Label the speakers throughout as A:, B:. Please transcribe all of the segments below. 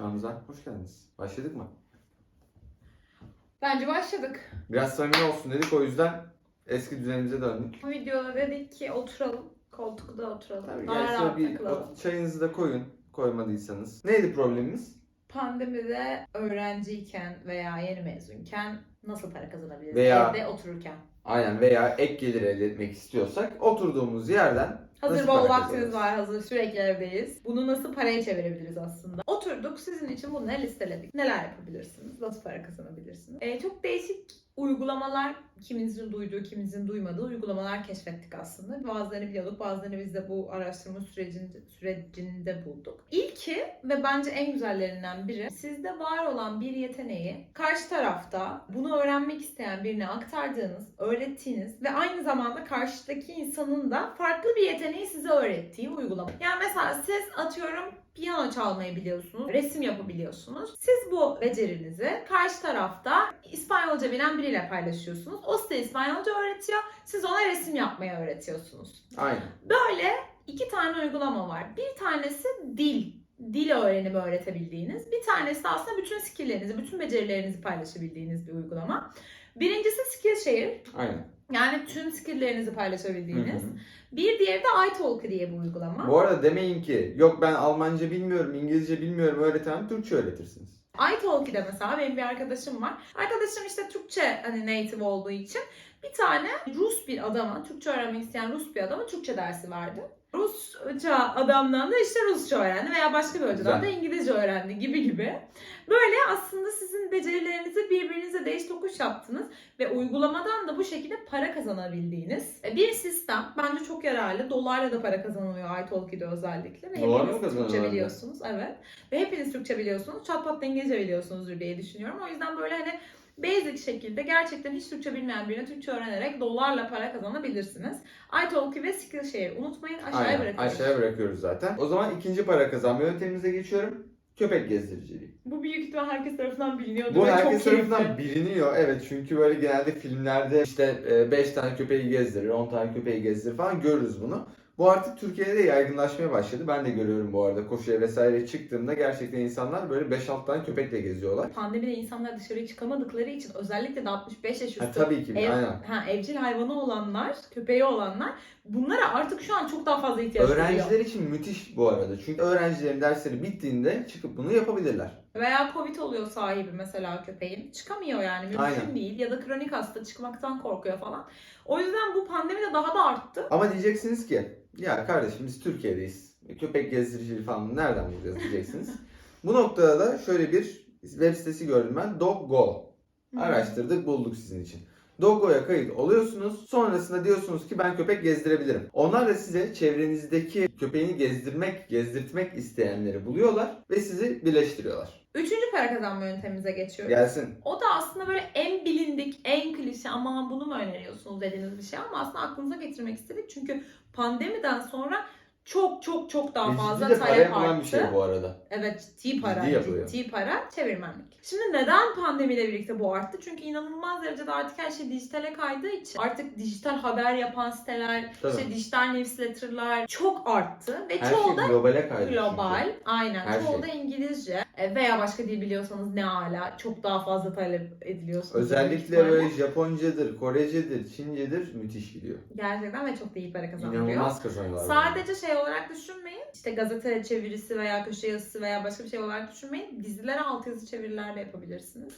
A: Kanalımıza hoş geldiniz. Başladık mı?
B: Bence başladık.
A: Biraz samimi olsun dedik o yüzden eski düzenimize döndük.
B: Bu videoda dedik ki oturalım. Koltukta oturalım.
A: Tabii
B: Daha rahat
A: bir
B: takılalım.
A: çayınızı da koyun koymadıysanız. Neydi problemimiz?
B: Pandemide öğrenciyken veya yeni mezunken nasıl para kazanabiliriz?
A: Veya-
B: Evde otururken.
A: Aynen veya ek gelir elde etmek istiyorsak oturduğumuz yerden
B: Hazır
A: Nasıl
B: bol
A: para
B: vaktiniz
A: kazanırız?
B: var, hazır sürekli evdeyiz. Bunu nasıl paraya çevirebiliriz aslında? Oturduk, sizin için bunları listeledik. Neler yapabilirsiniz? Nasıl para kazanabilirsiniz? Ee, çok değişik uygulamalar, kiminizin duyduğu, kiminizin duymadığı uygulamalar keşfettik aslında. Bazılarını biliyorduk, bazılarını biz de bu araştırma sürecinde, sürecinde bulduk. İlki ve bence en güzellerinden biri, sizde var olan bir yeteneği karşı tarafta bunu öğrenmek isteyen birine aktardığınız, öğrettiğiniz ve aynı zamanda karşıdaki insanın da farklı bir yeteneği size öğrettiği uygulama. Yani mesela siz atıyorum piyano çalmayı biliyorsunuz, resim yapabiliyorsunuz. Siz bu becerinizi karşı tarafta İspanyolca bilen biriyle paylaşıyorsunuz. O size İspanyolca öğretiyor, siz ona resim yapmayı öğretiyorsunuz.
A: aynen.
B: Böyle iki tane uygulama var. Bir tanesi dil. Dil öğrenimi öğretebildiğiniz. Bir tanesi aslında bütün skilllerinizi, bütün becerilerinizi paylaşabildiğiniz bir uygulama. Birincisi Skillshare.
A: Aynen.
B: Yani tüm skilllerinizi paylaşabildiğiniz.
A: Hı hı.
B: Bir diğeri de iTalk diye bir uygulama.
A: Bu arada demeyin ki yok ben Almanca bilmiyorum, İngilizce bilmiyorum öğretemem, Türkçe öğretirsiniz.
B: iTalki'de mesela benim bir arkadaşım var. Arkadaşım işte Türkçe hani native olduğu için bir tane Rus bir adama, Türkçe öğrenmek isteyen Rus bir adama Türkçe dersi verdi. Rusça adamdan da işte Rusça öğrendi veya başka bir hocadan da. İngilizce öğrendi gibi gibi. Böyle aslında sizin becerilerinizi birbirinize değiş tokuş yaptınız ve uygulamadan da bu şekilde para kazanabildiğiniz bir sistem. Bence çok yararlı. Dolarla da para kazanılıyor iTalki'de özellikle. Ve
A: Dolar
B: hepiniz Türkçe biliyorsunuz. Evet. Ve hepiniz Türkçe biliyorsunuz. Çat pat İngilizce biliyorsunuzdur diye düşünüyorum. O yüzden böyle hani basic şekilde gerçekten hiç Türkçe bilmeyen birine Türkçe öğrenerek dolarla para kazanabilirsiniz. iTalki ve Skillshare unutmayın aşağıya
A: Aynen.
B: bırakıyorum.
A: Aşağıya bırakıyoruz zaten. O zaman ikinci para kazanma yöntemimize geçiyorum. Köpek gezdiriciliği.
B: Bu büyük ihtimal herkes tarafından biliniyordu
A: Bu
B: ve
A: herkes
B: çok
A: tarafından biliniyor. Evet çünkü böyle genelde filmlerde işte 5 tane köpeği gezdirir, 10 tane köpeği gezdirir falan görürüz bunu. Bu artık Türkiye'de de yaygınlaşmaya başladı. Ben de görüyorum bu arada koşuya vesaire çıktığımda gerçekten insanlar böyle 5-6 tane köpekle geziyorlar.
B: Pandemide insanlar dışarıya çıkamadıkları için özellikle de 65 yaş üstü
A: Ha, tabii ki
B: ev-
A: aynen.
B: ha, evcil hayvanı olanlar, köpeği olanlar bunlara artık şu an çok daha fazla ihtiyaç duyuyor.
A: Öğrenciler için müthiş bu arada. Çünkü öğrencilerin dersleri bittiğinde çıkıp bunu yapabilirler.
B: Veya Covid oluyor sahibi mesela köpeğin. Çıkamıyor yani mümkün
A: Aynen.
B: değil. Ya da kronik hasta çıkmaktan korkuyor falan. O yüzden bu pandemide daha da arttı.
A: Ama diyeceksiniz ki ya kardeşim biz Türkiye'deyiz. Köpek gezdiriciliği falan nereden bulacağız diyeceksiniz. bu noktada da şöyle bir web sitesi gördüm ben. Doggo. Araştırdık bulduk sizin için. Doggo'ya kayıt oluyorsunuz. Sonrasında diyorsunuz ki ben köpek gezdirebilirim. Onlar da size çevrenizdeki köpeğini gezdirmek, gezdirtmek isteyenleri buluyorlar ve sizi birleştiriyorlar.
B: Üçüncü para kazanma yöntemimize geçiyoruz.
A: Gelsin.
B: O da aslında böyle en bilindik, en klişe aman bunu mu öneriyorsunuz dediğiniz bir şey ama aslında aklınıza getirmek istedik. Çünkü pandemiden sonra çok çok çok daha fazla
A: ciddi de
B: talep
A: yapılan bir
B: arttı.
A: şey bu arada.
B: Evet ciddi para,
A: Ciddi
B: ciddi para çevirmenlik. Şimdi neden pandemiyle birlikte bu arttı? Çünkü inanılmaz derecede artık her şey dijitale kaydığı için artık dijital haber yapan siteler,
A: Tabii.
B: işte dijital newsletterlar çok arttı ve
A: Her
B: çoğu
A: şey
B: da
A: globale kaydı.
B: global.
A: çünkü.
B: Aynen.
A: Her
B: çoğu
A: şey.
B: da İngilizce veya başka dil biliyorsanız ne ala çok daha fazla talep ediliyorsunuz.
A: Özellikle böyle
B: ihtimalle.
A: Japoncadır, Korecedir, Çincedir müthiş gidiyor.
B: gerçekten ve çok da iyi para kazanılıyor.
A: İnanılmaz kazanıyorlar.
B: Sadece şey olarak düşünmeyin. İşte gazete çevirisi veya köşe yazısı veya başka bir şey olarak düşünmeyin. Dizilere altyazı çeviriler de yapabilirsiniz.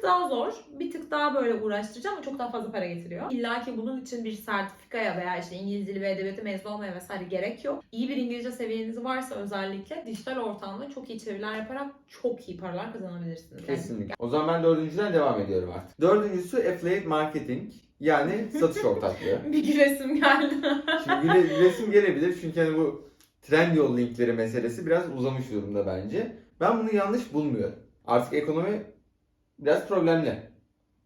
B: Tık daha zor, bir tık daha böyle uğraştırıcı ama çok daha fazla para getiriyor. İlla ki bunun için bir sertifikaya veya işte İngiliz dili ve edebiyatı mezun olmaya vesaire gerek yok. İyi bir İngilizce seviyeniz varsa özellikle dijital ortamda çok iyi çeviriler yaparak çok iyi paralar kazanabilirsiniz.
A: Kesinlikle. O zaman ben dördüncüden devam ediyorum artık. Dördüncüsü affiliate marketing. Yani satış ortaklığı.
B: bir gülesim geldi.
A: Şimdi güle, gülesim gelebilir çünkü hani bu Trendyol linkleri meselesi biraz uzamış durumda bence. Ben bunu yanlış bulmuyorum. Artık ekonomi biraz problemli.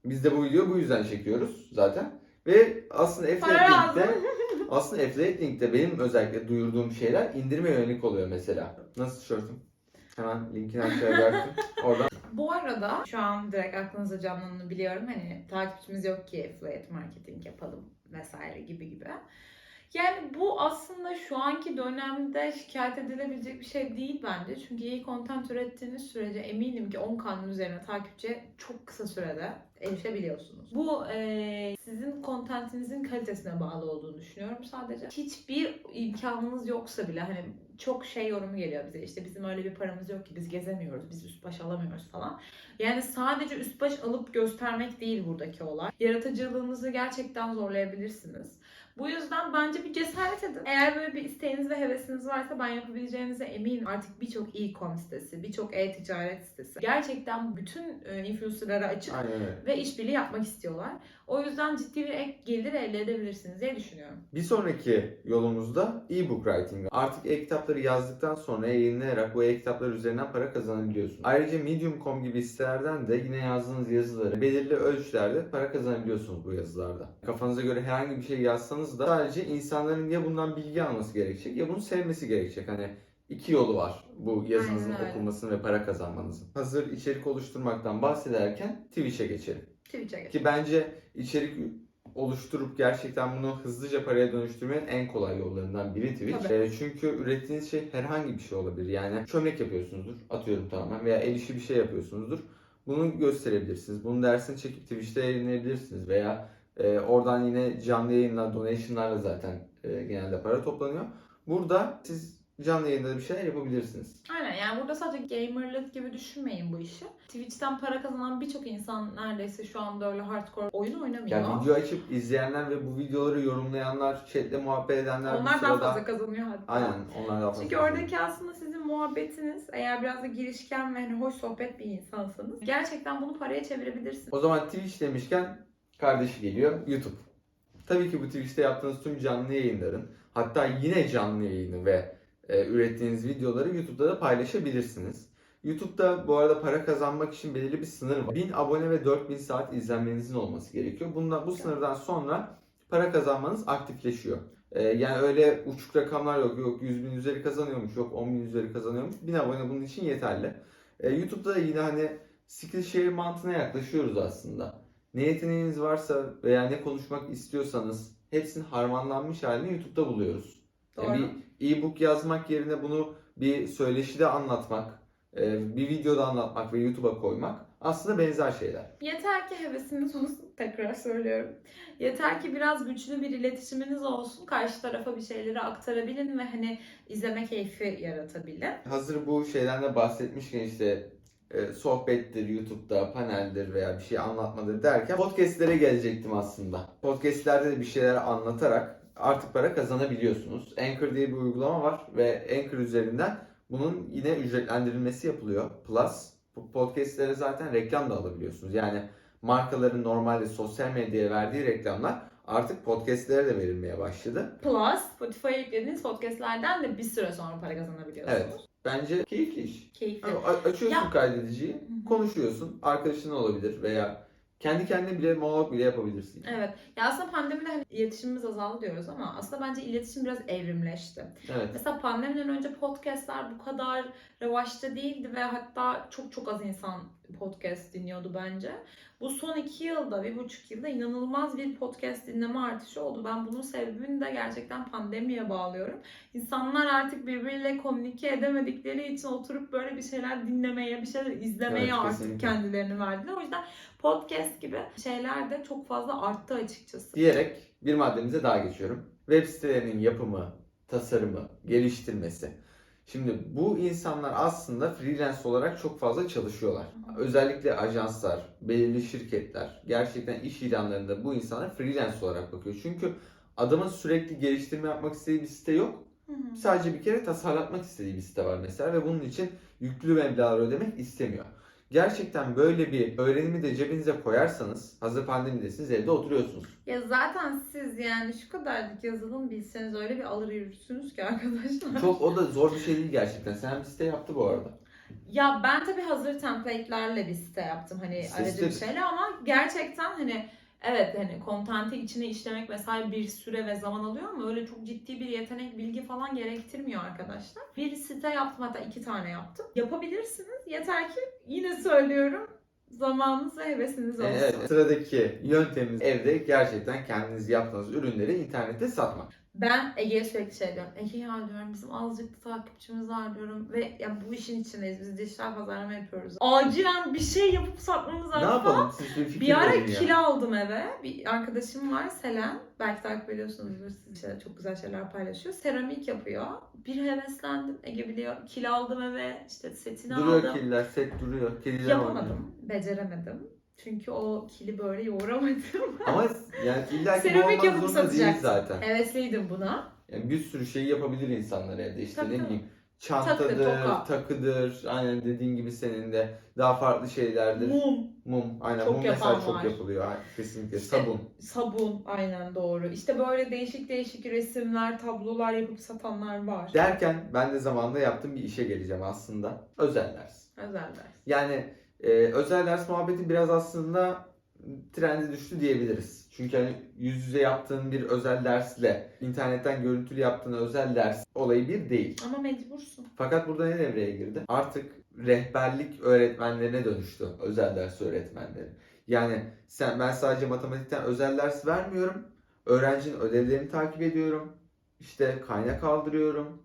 A: Biz de bu videoyu bu yüzden çekiyoruz zaten. Ve aslında linkte aslında affiliate linkte benim özellikle duyurduğum şeyler indirime yönelik oluyor mesela. Nasıl tişörtüm? Hemen linkini aşağıya bıraktım. Oradan
B: Bu arada şu an direkt aklınıza canlandığını biliyorum. Hani takipçimiz yok ki affiliate marketing yapalım vesaire gibi gibi. Yani bu aslında şu anki dönemde şikayet edilebilecek bir şey değil bence. Çünkü iyi content ürettiğiniz sürece eminim ki 10 kanalın üzerine takipçiye çok kısa sürede erişebiliyorsunuz. Bu eee, sizin contentinizin kalitesine bağlı olduğunu düşünüyorum sadece. Hiçbir imkanınız yoksa bile hani çok şey yorumu geliyor bize işte bizim öyle bir paramız yok ki biz gezemiyoruz, biz üst baş alamıyoruz falan. Yani sadece üst baş alıp göstermek değil buradaki olay. Yaratıcılığınızı gerçekten zorlayabilirsiniz. Bu yüzden bence bir cesaret edin. Eğer böyle bir isteğiniz ve hevesiniz varsa ben yapabileceğinize eminim. Artık birçok e-com sitesi, birçok e-ticaret sitesi gerçekten bütün e, influencerlara açık
A: Aynen
B: ve işbirliği yapmak istiyorlar. O yüzden ciddi bir ek gelir elde edebilirsiniz diye düşünüyorum.
A: Bir sonraki yolumuzda e-book writing. Artık e-kitapları yazdıktan sonra yayınlayarak bu e-kitaplar üzerinden para kazanabiliyorsunuz. Ayrıca Medium.com gibi sitelerden de yine yazdığınız yazıları belirli ölçülerde para kazanabiliyorsunuz bu yazılarda. Kafanıza göre herhangi bir şey yazsanız da sadece insanların ya bundan bilgi alması gerekecek ya bunu sevmesi gerekecek. Hani iki yolu var bu yazınızın
B: Aynen öyle.
A: okunmasının ve para kazanmanızın. Hazır içerik oluşturmaktan bahsederken Twitch'e geçelim.
B: Twitch'e geç.
A: Ki bence içerik oluşturup gerçekten bunu hızlıca paraya dönüştürmenin en kolay yollarından biri Twitch.
B: Tabii.
A: Ee, çünkü ürettiğiniz şey herhangi bir şey olabilir. Yani çömlek yapıyorsunuzdur, atıyorum tamamen veya el işi bir şey yapıyorsunuzdur. Bunu gösterebilirsiniz. Bunun dersini çekip Twitch'te yayınlayabilirsiniz veya e, oradan yine canlı yayınlar, donation'larla zaten e, genelde para toplanıyor. Burada siz canlı yayında bir şeyler yapabilirsiniz.
B: Aynen yani burada sadece gamerlık gibi düşünmeyin bu işi. Twitch'ten para kazanan birçok insan neredeyse şu anda öyle hardcore oyun oynamıyor.
A: Yani video açıp izleyenler ve bu videoları yorumlayanlar, chatle muhabbet edenler
B: Onlar daha
A: sırada-
B: fazla kazanıyor hatta.
A: Aynen onlar daha fazla.
B: Çünkü oradaki aslında sizin muhabbetiniz eğer biraz da girişken ve hani hoş sohbet bir insansanız gerçekten bunu paraya çevirebilirsiniz.
A: O zaman Twitch demişken kardeşi geliyor YouTube. Tabii ki bu Twitch'te yaptığınız tüm canlı yayınların hatta yine canlı yayını ve e, ürettiğiniz videoları YouTube'da da paylaşabilirsiniz. YouTube'da bu arada para kazanmak için belirli bir sınır var. 1000 abone ve 4000 saat izlenmenizin olması gerekiyor. Bundan, bu sınırdan sonra para kazanmanız aktifleşiyor. E, yani öyle uçuk rakamlar yok. Yok 100 bin üzeri kazanıyormuş, yok 10 bin üzeri kazanıyormuş. 1000 abone bunun için yeterli. E, YouTube'da da yine hani Skillshare mantığına yaklaşıyoruz aslında. Ne yeteneğiniz varsa veya ne konuşmak istiyorsanız hepsinin harmanlanmış halini YouTube'da buluyoruz. Yani
B: Doğru.
A: bir e-book yazmak yerine bunu bir söyleşide anlatmak, e, bir videoda anlatmak ve YouTube'a koymak aslında benzer şeyler.
B: Yeter ki hevesiniz olsun. Tekrar söylüyorum. Yeter ki biraz güçlü bir iletişiminiz olsun. Karşı tarafa bir şeyleri aktarabilin ve hani izleme keyfi yaratabilin.
A: Hazır bu şeyden de bahsetmişken işte e, sohbettir, YouTube'da, paneldir veya bir şey anlatmadır derken podcastlere gelecektim aslında. Podcastlerde de bir şeyler anlatarak artık para kazanabiliyorsunuz. Anchor diye bir uygulama var ve Anchor üzerinden bunun yine ücretlendirilmesi yapılıyor. Plus bu podcastlere zaten reklam da alabiliyorsunuz. Yani markaların normalde sosyal medyaya verdiği reklamlar artık podcastlere de verilmeye başladı.
B: Plus Spotify'a yüklediğiniz podcastlerden de bir süre sonra para kazanabiliyorsunuz.
A: Evet. Bence keyifli iş.
B: Keyifli.
A: Yani açıyorsun
B: Ya-
A: kaydediciyi, konuşuyorsun. Arkadaşın olabilir veya kendi kendine bile monolog bile yapabilirsin.
B: Evet. Ya aslında pandemide hani iletişimimiz azaldı diyoruz ama aslında bence iletişim biraz evrimleşti.
A: Evet.
B: Mesela pandemiden önce podcastler bu kadar revaçta değildi ve hatta çok çok az insan podcast dinliyordu bence. Bu son iki yılda, bir buçuk yılda inanılmaz bir podcast dinleme artışı oldu. Ben bunun sebebini de gerçekten pandemiye bağlıyorum. İnsanlar artık birbiriyle komünike edemedikleri için oturup böyle bir şeyler dinlemeye, bir şeyler izlemeye
A: Evet,
B: artık
A: kesinlikle.
B: kendilerini verdiler. O yüzden podcast gibi şeyler de çok fazla arttı açıkçası.
A: Diyerek bir maddemize daha geçiyorum. Web sitelerinin yapımı, tasarımı, geliştirmesi. Şimdi bu insanlar aslında freelance olarak çok fazla çalışıyorlar. Özellikle ajanslar, belirli şirketler gerçekten iş ilanlarında bu insanlar freelance olarak bakıyor. Çünkü adamın sürekli geliştirme yapmak istediği bir site yok. Sadece bir kere tasarlatmak istediği bir site var mesela ve bunun için yüklü meblağlar ödemek istemiyor. Gerçekten böyle bir öğrenimi de cebinize koyarsanız hazır pandemidesiniz evde oturuyorsunuz.
B: Ya zaten siz yani şu kadarcık yazılım bilseniz öyle bir alır yürürsünüz ki arkadaşlar.
A: Çok o da zor bir şey değil gerçekten. Sen bir site yaptı bu arada.
B: Ya ben tabii hazır template'lerle bir site yaptım hani
A: Site-
B: aracı bir şeyle ama gerçekten hani evet hani kontenti içine işlemek vesaire bir süre ve zaman alıyor ama öyle çok ciddi bir yetenek, bilgi falan gerektirmiyor arkadaşlar. Bir site yaptım hatta iki tane yaptım. Yapabilirsiniz. Yeter ki yine söylüyorum zamanınız ve hevesiniz olsun.
A: Evet, sıradaki yöntemimiz evde gerçekten kendiniz yaptığınız ürünleri internette satmak.
B: Ben Ege'ye sürekli şey diyorum. Ege ya diyorum bizim azıcık da takipçimiz var diyorum. Ve ya bu işin içindeyiz. Biz dijital pazarlama yapıyoruz. Acilen bir şey yapıp satmamız lazım
A: Ne yapalım? Siz bir fikir
B: Bir ara
A: verin ya.
B: kilo aldım eve. Bir arkadaşım var Selen. Belki takip ediyorsunuzdur. Siz işte çok güzel şeyler paylaşıyor. Seramik yapıyor. Bir heveslendim. Ege biliyor. Kilo aldım eve. İşte setini
A: Duruyor
B: aldım.
A: killer, set duruyor. Kediler oynuyor.
B: Yapamadım. Beceremedim. Çünkü o kili böyle yoğuramadım.
A: Ama yani illa ki bu
B: Seramik
A: olmak
B: yapıp
A: zorunda değil
B: satacaksın.
A: zaten.
B: Hevesliydim buna.
A: Yani bir sürü şeyi yapabilir insanlar evde. İşte
B: Tabii,
A: ne
B: tabii.
A: bileyim çantadır,
B: Takı, toka.
A: takıdır, aynen dediğin gibi senin de daha farklı şeylerdir.
B: Mum,
A: Mum, aynen
B: Çok
A: mum mesela
B: yapan
A: çok
B: var.
A: yapılıyor. Kesinlikle
B: İşte-
A: sabun.
B: sabun aynen doğru. İşte böyle değişik değişik resimler, tablolar yapıp satanlar var.
A: Derken ben de zamanında yaptığım bir işe geleceğim aslında. Özel ders.
B: Özel ders.
A: Yani e, özel ders muhabbeti biraz aslında trende düştü diyebiliriz. Çünkü hani yüz yüze yaptığın bir özel dersle internetten görüntülü yaptığın özel ders olayı bir değil.
B: Ama mecbursun.
A: Fakat burada ne devreye girdi? Artık rehberlik öğretmenlerine dönüştü özel ders öğretmenleri. Yani sen ben sadece matematikten özel ders vermiyorum. Öğrencinin ödevlerini takip ediyorum. İşte kaynak kaldırıyorum.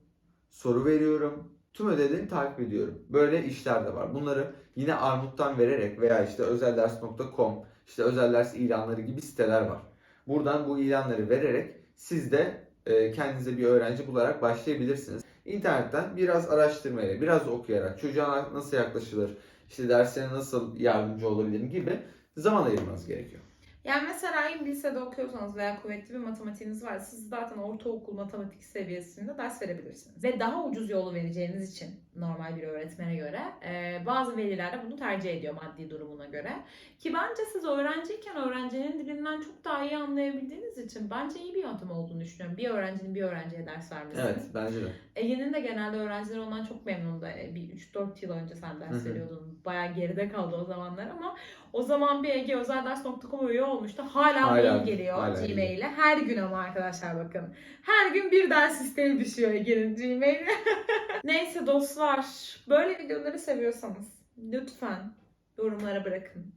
A: Soru veriyorum. Tüm ödevlerini takip ediyorum. Böyle işler de var. Bunları yine Armut'tan vererek veya işte özelders.com, işte özel ders ilanları gibi siteler var. Buradan bu ilanları vererek siz de e, kendinize bir öğrenci bularak başlayabilirsiniz. İnternetten biraz araştırmayla, biraz okuyarak çocuğa nasıl yaklaşılır, işte derslerine nasıl yardımcı olabilirim gibi zaman ayırmanız gerekiyor.
B: Yani mesela bir lisede okuyorsanız veya kuvvetli bir matematiğiniz var, siz zaten ortaokul matematik seviyesinde ders verebilirsiniz. Ve daha ucuz yolu vereceğiniz için normal bir öğretmene göre e, bazı veliler de bunu tercih ediyor maddi durumuna göre. Ki bence siz öğrenciyken öğrencinin dilinden çok daha iyi anlayabildiğiniz için bence iyi bir yöntem olduğunu düşünüyorum. Bir öğrencinin bir öğrenciye ders vermesi.
A: Evet, bence de.
B: Ege'nin de genelde öğrencileri ondan çok memnundu. E, Bir 3-4 yıl önce sen ders veriyordun. Bayağı geride kaldı o zamanlar ama o zaman bir Ege özelders.com üye olmuştu. Hala,
A: Hala,
B: mail geliyor
A: hala
B: Gmail'e. Her gün ama arkadaşlar bakın. Her gün bir ders isteği düşüyor Ege'nin Gmail'e. Neyse dostlar. Böyle videoları seviyorsanız lütfen yorumlara bırakın.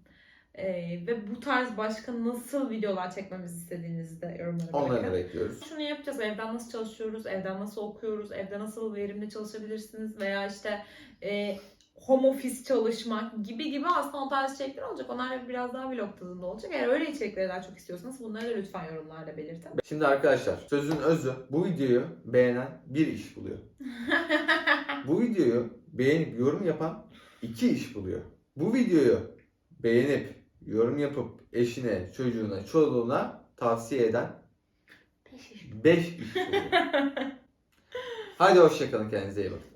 B: E, ve bu tarz başka nasıl videolar çekmemizi istediğinizi de yorumlara bırakın.
A: Onları bekliyoruz.
B: Şunu yapacağız. Evden nasıl çalışıyoruz? Evden nasıl okuyoruz? Evde nasıl verimli çalışabilirsiniz? Veya işte e, home office çalışmak gibi gibi aslında o tarz içerikler olacak. Onlar biraz daha vlog tadında olacak. Eğer öyle içerikleri daha çok istiyorsanız bunları da lütfen yorumlarda belirtin.
A: Şimdi arkadaşlar sözün özü bu videoyu beğenen bir iş buluyor. Bu videoyu beğenip yorum yapan iki iş buluyor. Bu videoyu beğenip yorum yapıp eşine, çocuğuna, çoluğuna tavsiye eden beş iş buluyor. Haydi hoşçakalın kendinize iyi bakın.